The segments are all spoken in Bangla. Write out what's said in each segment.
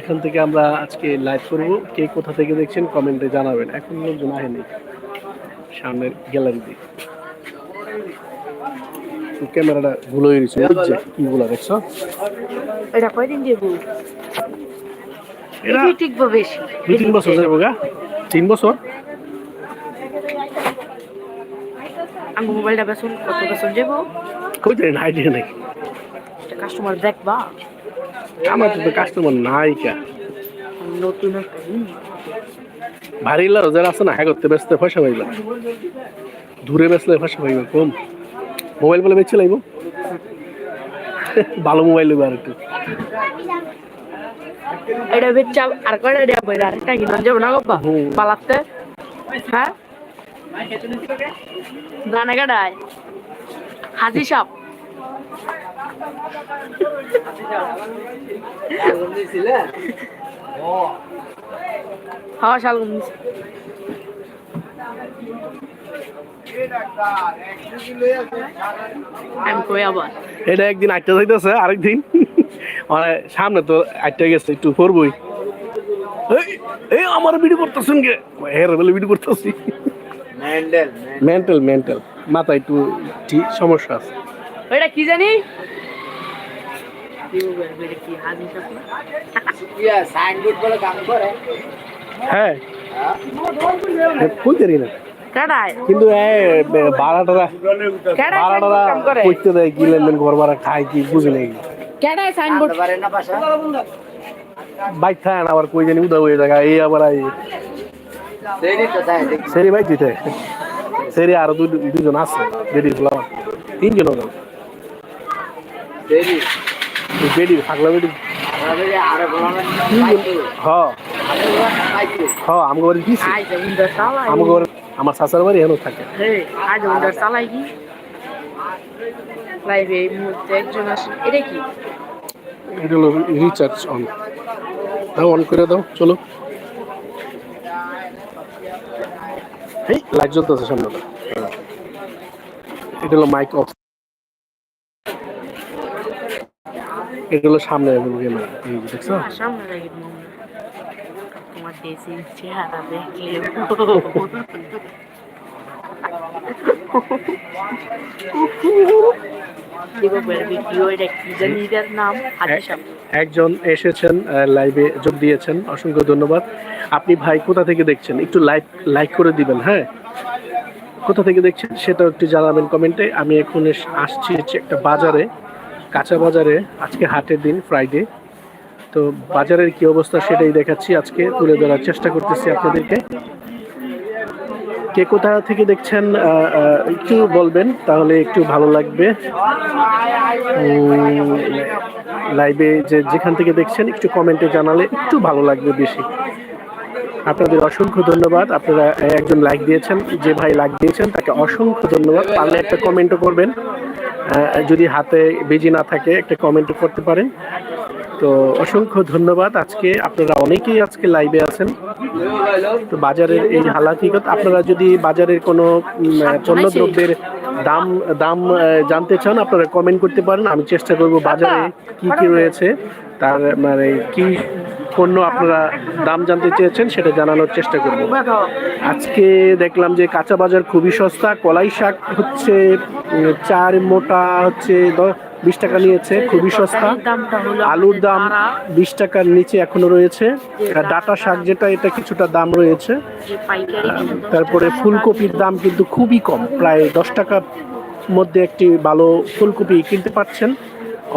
এখান থেকে আমরা আজকে লাইভ করব। কে কোথা থেকে দেখছেন কমেন্টে জানাবেন। এখন লোকজন আহেনি সামনের গ্যালারিতে ক্যামেরাটা ভুল হয়ে গেছে। বুঝছে কি বলা দেখছ? এটা কয়দিন দিব এটা টিকবো বেশি। দুই তিন বছর যাব গা। তিন বছর? আমি মোবাইলটা বেসন কত বেসন যাব? কই জানি আইডিয়া নেই। কাস্টমার দেখবা। আমার তো কাস্টমার নাই কা? নতুন ভারী যারা আছে না হ্যাঁ করতে ব্যস্ত পয়সা পাইলা দূরে বেসলে পয়সা পাইবা কম। মোবাইল বলে বেচে ভালো মোবাইল লইবা আর একটু এটা বেচা আর কয়টা দেওয়া বই আরেকটা কিনা যাব না গপ্পা। পালাতে? হ্যাঁ? গানে গাড়ায় হাজি সাপ? হ্যাঁ এটা একদিন আটটা যাইতেছে আরেকদিন। মানে সামনে তো আটটা গেছে একটু করবই এই এই আমার ভিডিও করতেছেন কে? হের বলে ভিডিও করতেছি। মেন্টাল মেন্টাল মাথা একটু ঠিক সমস্যা আছে। ওইটা কি জানি? হ্যাঁ। না কিন্তু করতে দেয় কি লেনদেন ভাড়া খায় কি বুঝি নাই। সাইনবোর্ড বাইক না আবার কই জানি উদা হয়ে জায়গা এই আবার সেরি বাইক দিতে। সেরি আরও দুজন আছে তিনজন বেডি বেডি আমার শাসার বাড়ি এখানে থাকে। লাইভে এই মুহূর্তে একজন আসে। এটা কি? এটা হলো রিচার্জ অন দাও অন করে দাও চলো। এই লাইট জ্বলতেছে সামনে। এটা হলো মাইক অফ এটা হলো সামনে ক্যামেরা এই দেখছ? সামনে লাগে তোমার দেশি চেহারা দেখলে। সাপ একজন এসেছেন লাইভে যোগ দিয়েছেন। অসংখ্য ধন্যবাদ। আপনি ভাই কোথা থেকে দেখছেন? একটু লাইক লাইক করে দিবেন হ্যাঁ? কোথা থেকে দেখছেন সেটাও একটু জানাবেন কমেন্টে। আমি এখন এস- আসছি হচ্ছে একটা বাজারে। কাঁচা বাজারে আজকে হাটের দিন ফ্রাইডে তো বাজারের কি অবস্থা সেটাই দেখাচ্ছি, আজকে তুলে ধরার চেষ্টা করতেছি আপনাদেরকে। কে কোথা থেকে দেখছেন একটু বলবেন, তাহলে একটু ভালো লাগবে। লাইভে যে, যেখান থেকে দেখছেন, একটু কমেন্টে জানালে একটু ভালো লাগবে বেশি। আপনাদের অসংখ্য ধন্যবাদ, আপনারা একজন লাইক দিয়েছেন, যে ভাই লাইক দিয়েছেন, তাকে অসংখ্য ধন্যবাদ। পারলে একটা কমেন্টও করবেন। যদি হাতে বেজি না থাকে একটা কমেন্ট করতে পারেন। তো অসংখ্য ধন্যবাদ। আজকে আপনারা অনেকেই আজকে লাইভে আছেন। তো বাজারের এই হালাকিগত আপনারা যদি বাজারের কোনো উম, পণ্য দ্রব্যের দাম দাম জানতে চান আপনারা কমেন্ট করতে পারেন। আমি চেষ্টা করব বাজারে কি কি রয়েছে তার মানে কি পণ্য আপনারা দাম জানতে চেয়েছেন সেটা জানানোর চেষ্টা করব। আজকে দেখলাম যে কাঁচা বাজার খুবই সস্তা কলাই শাক হচ্ছে চার মোটা হচ্ছে দ- বিশ টাকা নিয়েছে খুবই সস্তা। আলুর দাম বিশ টাকার নিচে এখনও রয়েছে। ডাটা শাক যেটা এটা কিছুটা দাম রয়েছে। যে পাইকারি কিনে দশ তারপরে ফুলকপির দাম কিন্তু খুবই কম প্রায় দশ টাকার মধ্যে একটি ভালো ফুলকপি কিনতে পারছেন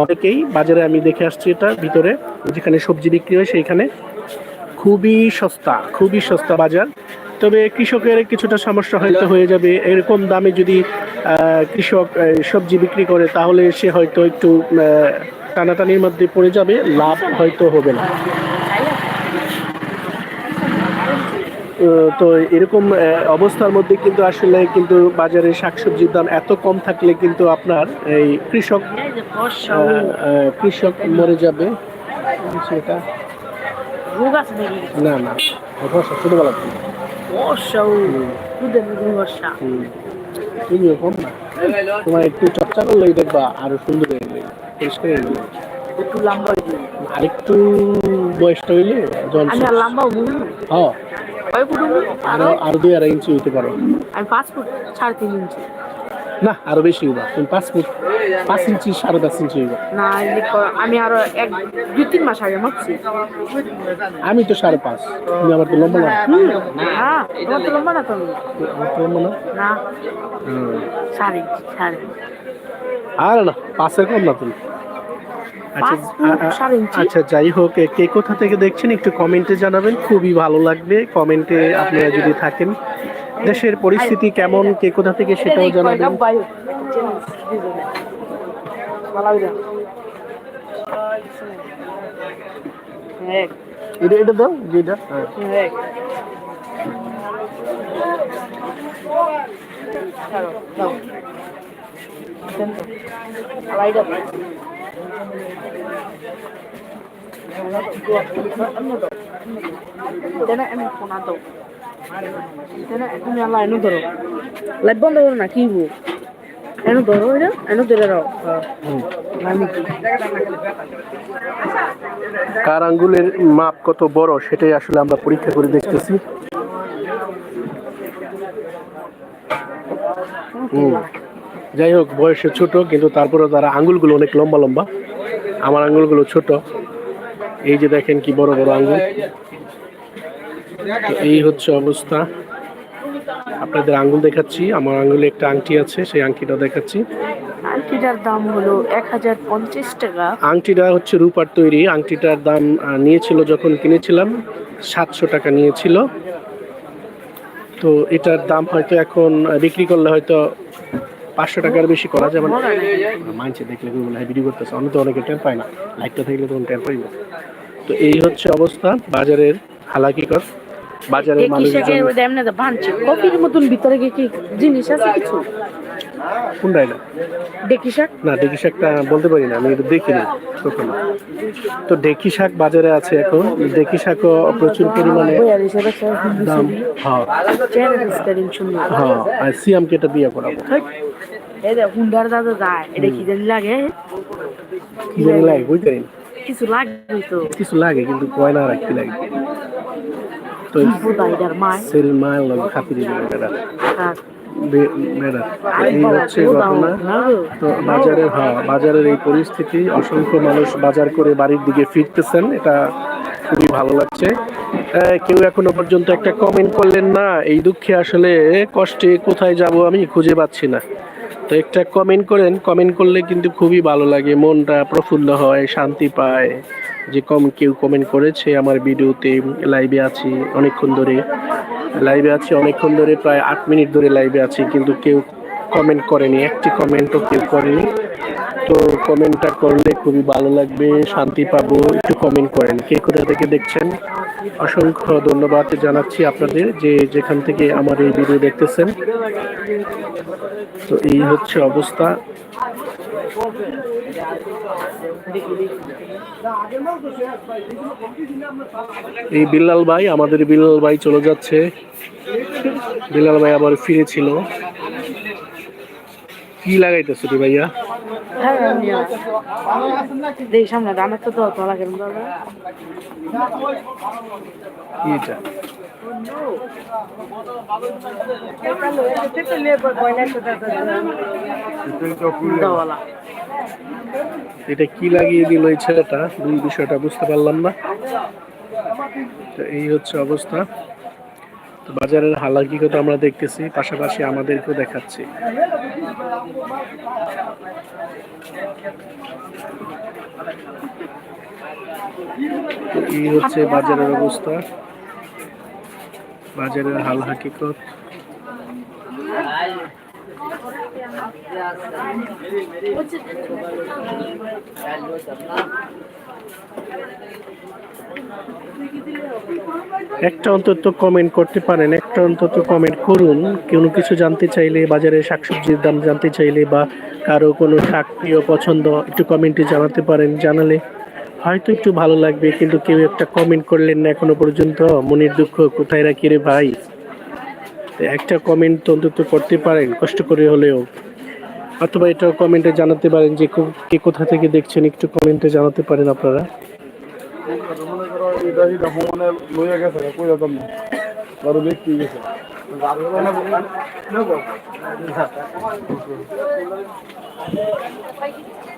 অনেকেই। বাজারে আমি দেখে আসছি এটা ভিতরে যেখানে সবজি বিক্রি হয় সেইখানে। খুবই সস্তা খুবই সস্তা বাজার। তবে কৃষকের কিছুটা সমস্যা হয়তো হয়ে যাবে। এরকম দামে যদি কৃষক সবজি বিক্রি করে তাহলে সে হয়তো একটু টানাটানির মধ্যে পড়ে যাবে লাভ হয়তো হবে না। তো এরকম অবস্থার মধ্যে কিন্তু আসলে কিন্তু বাজারে শাকসবজির দাম এত কম থাকলে কিন্তু আপনার এই কৃষক কৃষক মরে যাবে। সেটা না না। ছোটবেলা বর্ষা। দুধের না। তোমার একটু চর্চা করলেই দেখবা আরও সুন্দর হয়ে যাবে পরিষ্কার হয়ে যাবে। একটু লম্বা হয়ে যাবে। আরেকটু বয়সটা হইলে লম্বা হব হ্যাঁ? আরও আরও দুই আড়াই ইঞ্চি হইতে পারো। আমি পাঁচ ফুট সাড়ে তিন ইঞ্চি। না আরও বেশি হইবা। তুমি পাঁচ ফুট পাঁচ ইঞ্চি সাড়ে পাঁচ ইঞ্চি হইবা। না আমি আরও এক দুই তিন মাস আগে মাপছি আমি তো সাড়ে পাঁচ তুমি আমার তো লম্বা না। তোমার তো লম্বা না তুমি আমার তো লম্বা না? না সাড়ে সাড়ে আর না পাঁচের কম না তুমি। আচ্ছা। আচ্ছা যাই হোক কে কোথা থেকে দেখছেন একটু কমেন্টে জানাবেন। খুবই ভালো লাগবে। কমেন্টে আপনারা যদি থাকেন দেশের পরিস্থিতি কেমন? কে কোথা থেকে সেটাও জানাবেন। হ্যাঁ এটা এটা দাও যেটা। ছাড়ো দাও। বন্ধ করো না, কি ধরো ধরে কার আঙ্গুলের মাপ কত বড়, সেটাই আসলে আমরা পরীক্ষা করে দেখতেছি। যাই হোক, বয়সে ছোট, কিন্তু তারপরে তারা আঙ্গুলগুলো অনেক লম্বা লম্বা। আমার আঙ্গুলগুলো ছোট। এই যে দেখেন কি বড় বড় আঙ্গুল। তো এই হচ্ছে অবস্থা। আপনাদের আঙ্গুল দেখাচ্ছি। আমার আঙ্গুলে একটা আংটি আছে সেই আংটিটা দেখাচ্ছি। আংটিটার দাম হলো এক হাজার পঞ্চাশ টাকা। আংটিটা হচ্ছে রূপার তৈরি। আংটিটার দাম নিয়েছিল যখন কিনেছিলাম সাতশো টাকা নিয়েছিল। তো এটার দাম হয়তো এখন বিক্রি করলে হয়তো পাঁচশো টাকার বেশি করা যাবে না। মানছে দেখলে বলে ভিডিও করতেছে। আমি তো অনেকে টের পাই না। লাইটটা থাকলে তখন টের পাই না তো এই হচ্ছে অবস্থা বাজারের হালাকি হালাকিকর বাজারের মানুষজন ভাঙছে। কফির মতন ভিতরে কি কি জিনিস আছে কিছু? কোনটাই না? দেখি শাক? না ডেকি শাকটা বলতে পারি না আমি এটা দেখিনি কখনো। তো ডেকি শাক বাজারে আছে এখন। ডেকি শাকও প্রচুর পরিমাণে দাম। হ্যাঁ। হ্যাঁ আর সিয়ামকে এটা দিয়ে করাবো। এই হুন্ডার দাদা যায় এটা কি জানি লাগে? কি জানি লাগে বুঝতে পারি কিছু লাগবে তো। কিছু লাগে কিন্তু গয়না রাখতে লাগে। এই হচ্ছে ঘটনা। তো বাজারের হ্যাঁ বাজারের এই পরিস্থিতি অসংখ্য মানুষ বাজার করে বাড়ির দিকে ফিরতেছেন এটা খুবই ভালো লাগছে। কেউ এখনও পর্যন্ত একটা কমেন্ট করলেন না এই দুঃখে আসলে কষ্টে কোথায় যাব আমি খুঁজে পাচ্ছি না। তো একটা কমেন্ট করেন। কমেন্ট করলে কিন্তু খুবই ভালো লাগে, মনটা প্রফুল্ল হয়, শান্তি পায়। যে কম কেউ কমেন্ট করেছে, আমার ভিডিওতে লাইভে আছি অনেকক্ষণ ধরে। লাইভে আছি অনেকক্ষণ ধরে, প্রায় আট মিনিট ধরে লাইভে আছি, কিন্তু কেউ কমেন্ট করেনি। একটি কমেন্টও কেউ করেনি। তো কমেন্টটা করলে খুবই ভালো লাগবে, শান্তি পাবো, একটু কমেন্ট করেন। কে কোথা থেকে দেখছেন? অসংখ্য ধন্যবাদ জানাচ্ছি আপনাদের যে যেখান থেকে আমার এই ভিডিও দেখতেছেন। তো এই হচ্ছে অবস্থা। এই বিল্লাল ভাই, আমাদের বিল্লাল ভাই চলে যাচ্ছে। বিল্লাল ভাই আবার ফিরেছিল কি লাগাইতেছো রে ভাইয়া? হ্যাঁ দেখি সামনে দামের তো তো তোলা দাদা। এটা কি লাগিয়ে দিল এই ছেলেটা? দুই বিষয়টা বুঝতে পারলাম না। তো এই হচ্ছে অবস্থা। বাজারের হালাকিকে তো আমরা দেখতেছি, পাশাপাশি আমাদেরকেও দেখাচ্ছি। এই হচ্ছে বাজারের অবস্থা। বাজারের হাল হাকিকত একটা অন্তত কমেন্ট করতে পারেন, একটা অন্তত কমেন্ট করুন। কোনো কিছু জানতে চাইলে, বাজারে শাকসবজির দাম জানতে চাইলে বা কারও কোনো শাক প্রিয় পছন্দ, একটু কমেন্টে জানাতে পারেন। জানালে হয়তো একটু ভালো লাগবে, কিন্তু কেউ একটা কমেন্ট করলেন না এখনও পর্যন্ত। মনের দুঃখ কোথায় রাখি রে ভাই? একটা কমেন্ট তো অন্তত করতে পারেন, কষ্ট করে হলেও। অথবা এটাও কমেন্টে জানাতে পারেন যে কো- কোথা থেকে দেখছেন, একটু কমেন্টে জানাতে পারেন আপনারা। এটা এটা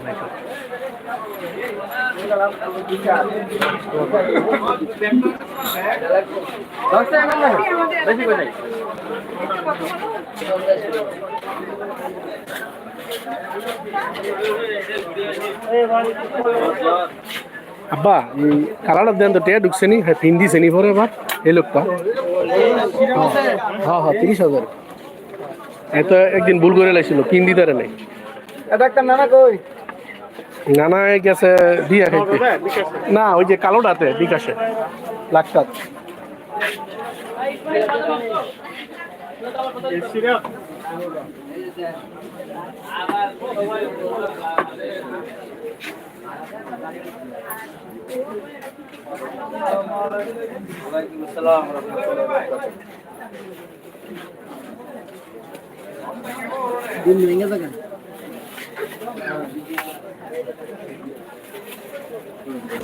সব করে আব্বা এই কালারটা দেন তো টেয়া ঢুকছে নি? হ্যাঁ পিন দিছে নি পরে আবার এই লোকটা। হ্যাঁ হ্যাঁ তিরিশ হাজার। এত একদিন ভুল করে লাইছিল পিন দিতে নাই এটা একটা নানা কই? নানা গেছে দিয়া খাইতে না ওই যে কালোটাতে বিকাশে। লাখটা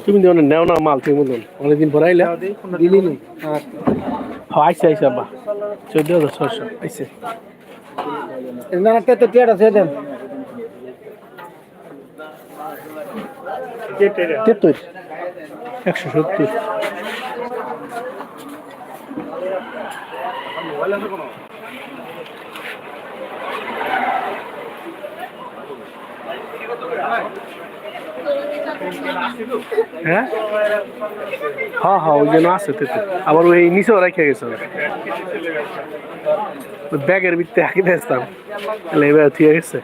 তুমি যেমন নেও না মাল তুমি বলুন অনেকদিন পরে আইলা? দিলি নি? হ্যাঁ। আইসে আইসে আব্বা। চোদ্দ হাজার ছশো আইসে টিয়াটা সে দেন। তেত্তর একশো সত্তর। হ্যাঁ? হ্যাঁ হ্যাঁ ওই জন্য আছে তেত্তর আবার ওই নিচেও রেখে গেছে ব্যাগের ভিতরে আগে বেচতাম। তাহলে এবার থিয়ে গেছে।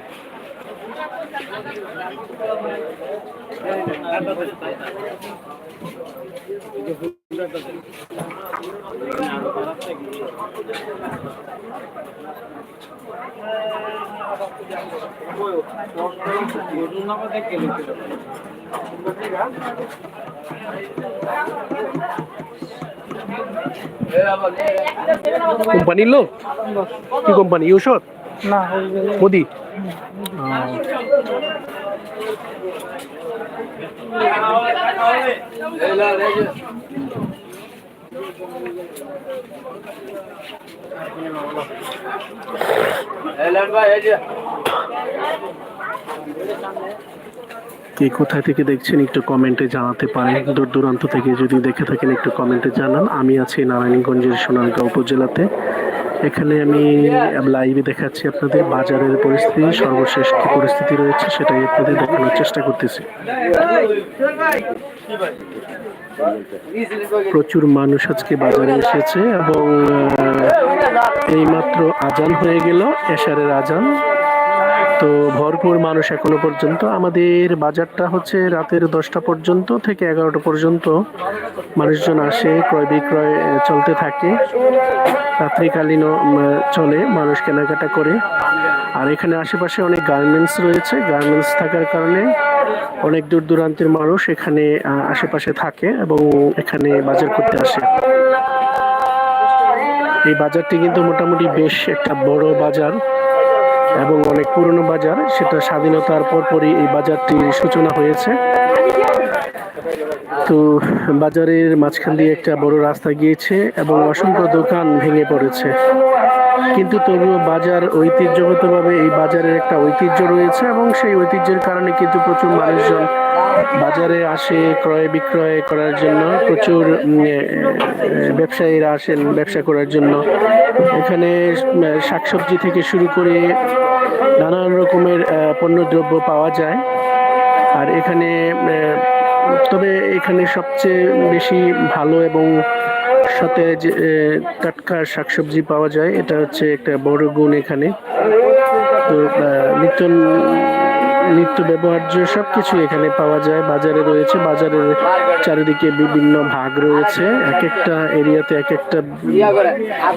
কোম্পানির লোক? কি কোম্পানি? ঔষধ না মোদি? কে কোথায় থেকে দেখছেন একটু কমেন্টে জানাতে পারেন। দূর দূরান্ত থেকে যদি দেখে থাকেন একটু কমেন্টে জানান। আমি আছি নারায়ণগঞ্জের সোনারগাঁও উপজেলাতে। এখানে আমি লাইভে দেখাচ্ছি আপনাদের বাজারের পরিস্থিতি, সর্বশেষ কি পরিস্থিতি রয়েছে সেটাই আপনাদের দেখানোর চেষ্টা করতেছি। প্রচুর মানুষ আজকে বাজারে এসেছে এবং এইমাত্র আজান হয়ে গেল, এশারের আজান। তো ভরপুর মানুষ এখনও পর্যন্ত। আমাদের বাজারটা হচ্ছে রাতের দশটা পর্যন্ত থেকে এগারোটা পর্যন্ত মানুষজন আসে, ক্রয় বিক্রয় চলতে থাকে। রাত্রিকালীনও চলে মানুষ কেনাকাটা করে। আর এখানে আশেপাশে অনেক গার্মেন্টস রয়েছে গার্মেন্টস থাকার কারণে অনেক দূর দূরান্তের মানুষ এখানে আশেপাশে থাকে এবং এখানে বাজার করতে আসে। এই বাজারটি কিন্তু মোটামুটি বেশ একটা বড় বাজার এবং অনেক পুরনো বাজার, সেটা স্বাধীনতার পরপরই এই বাজারটির সূচনা হয়েছে। তো বাজারের মাঝখান দিয়ে একটা বড় রাস্তা গিয়েছে এবং অসংখ্য দোকান ভেঙে পড়েছে। কিন্তু তবুও বাজার ঐতিহ্যগতভাবে এই বাজারের একটা ঐতিহ্য রয়েছে এবং সেই ঐতিহ্যের কারণে কিন্তু প্রচুর মানুষজন বাজারে আসে, ক্রয় বিক্রয় করার জন্য। প্রচুর ব্যবসায়ীরা আসেন ব্যবসা করার জন্য। এখানে শাকসবজি থেকে শুরু করে নানান রকমের পণ্যদ্রব্য পাওয়া যায়। আর এখানে তবে এখানে সবচেয়ে বেশি ভালো এবং সাথে যে টাটকা শাকসবজি পাওয়া যায়। এটা হচ্ছে একটা বড় গুণ এখানে। তো নিত্য নিত্য ব্যবহার্য সব কিছু এখানে পাওয়া যায়। বাজারে রয়েছে। বাজারের চারিদিকে বিভিন্ন ভাগ রয়েছে। এক একটা এরিয়াতে এক একটা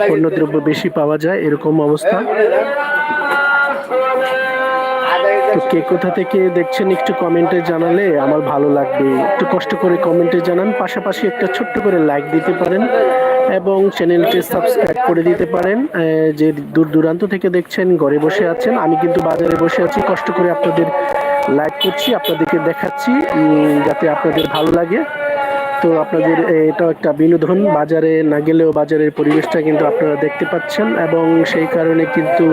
পণ্যদ্রব্য বেশি পাওয়া যায়। এরকম অবস্থা। তো কে কোথা থেকে দেখছেন একটু কমেন্টে জানালে আমার ভালো লাগবে। একটু কষ্ট করে কমেন্টে জানান, পাশাপাশি একটা ছোট্ট করে লাইক দিতে পারেন এবং চ্যানেলটি সাবস্ক্রাইব করে দিতে পারেন। যে দূর দূরান্ত থেকে দেখছেন, ঘরে বসে আছেন, আমি কিন্তু বাজারে বসে আছি, কষ্ট করে আপনাদের লাইক করছি, আপনাদেরকে দেখাচ্ছি যাতে আপনাদের ভালো লাগে। তো আপনাদের এটাও একটা বিনোদন, বাজারে না গেলেও বাজারের পরিবেশটা কিন্তু আপনারা দেখতে পাচ্ছেন এবং সেই কারণে কিন্তু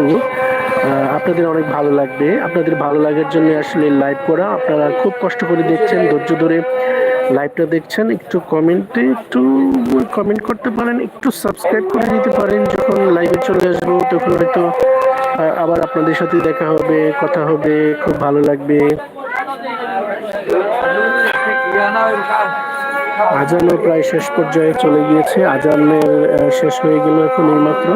আপনাদের অনেক ভালো লাগবে। আপনাদের ভালো লাগার জন্য আসলে লাইভ করা। আপনারা খুব কষ্ট করে দেখছেন, ধৈর্য ধরে লাইভটা দেখছেন। একটু কমেন্টে একটু কমেন্ট করতে পারেন, একটু সাবস্ক্রাইব করে দিতে পারেন। যখন লাইভে চলে আসব, তখন হয়তো আবার আপনাদের সাথে দেখা হবে, কথা হবে, খুব ভালো লাগবে। আজানও প্রায় শেষ পর্যায়ে চলে গিয়েছে। আজানের শেষ হয়ে গেল এখন এইমাত্র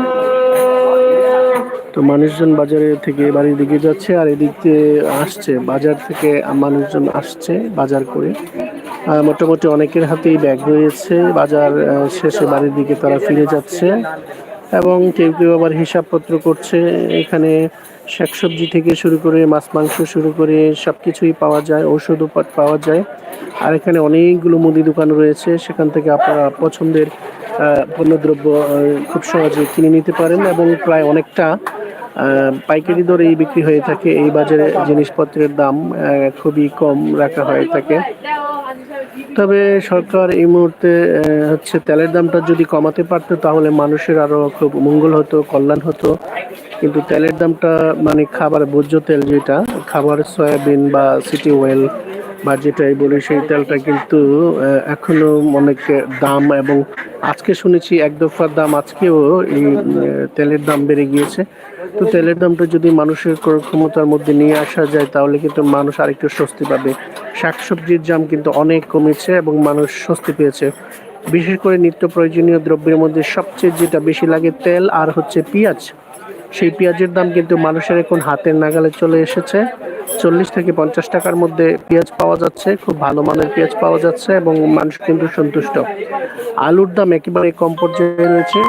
তো মানুষজন বাজারে থেকে বাড়ির দিকে যাচ্ছে আর এদিক দিয়ে আসছে। বাজার থেকে মানুষজন আসছে বাজার করে। মোটামুটি অনেকের হাতেই ব্যাগ রয়েছে। বাজার শেষে বাড়ির দিকে তারা ফিরে যাচ্ছে এবং কেউ কেউ আবার হিসাবপত্র করছে। এখানে শাকসবজি থেকে শুরু করে মাছ, মাংস শুরু করে সব কিছুই পাওয়া যায়, ঔষধও পাওয়া যায়। আর এখানে অনেকগুলো মুদি দোকান রয়েছে, সেখান থেকে আপনারা পছন্দের পণ্যদ্রব্য খুব সহজে কিনে নিতে পারেন এবং প্রায় অনেকটা পাইকারি দরেই বিক্রি হয়ে থাকে। এই বাজারে জিনিসপত্রের দাম খুবই কম রাখা হয়ে থাকে। তবে সরকার এই মুহূর্তে হচ্ছে তেলের দামটা যদি কমাতে পারতো, তাহলে মানুষের আরও খুব মঙ্গল হতো, কল্যাণ হতো। কিন্তু তেলের দামটা মানে খাবার, ভোজ্য তেল যেটা, খাবার, সয়াবিন বা সিটি অয়েল বা যেটাই বলি সেই তেলটা কিন্তু এখনও অনেক দাম এবং আজকে শুনেছি এক দফার দাম আজকেও এই তেলের দাম বেড়ে গিয়েছে। তো তেলের দামটা যদি মানুষের ক্রয় ক্ষমতার মধ্যে নিয়ে আসা যায়, তাহলে কিন্তু মানুষ আরেকটু স্বস্তি পাবে। শাকসবজির দাম কিন্তু অনেক কমেছে এবং মানুষ স্বস্তি পেয়েছে। বিশেষ করে নিত্য প্রয়োজনীয় দ্রব্যের মধ্যে সবচেয়ে যেটা বেশি লাগে তেল আর হচ্ছে পেঁয়াজ। সেই পেঁয়াজের দাম কিন্তু মানুষের এখন হাতের নাগালে চলে এসেছে। চল্লিশ থেকে পঞ্চাশ টাকার মধ্যে পেঁয়াজ পাওয়া যাচ্ছে, খুব ভালো মানের পেঁয়াজ পাওয়া যাচ্ছে এবং মানুষ কিন্তু সন্তুষ্ট। আলুর দাম একেবারে কম পর্যায়ে রয়েছে।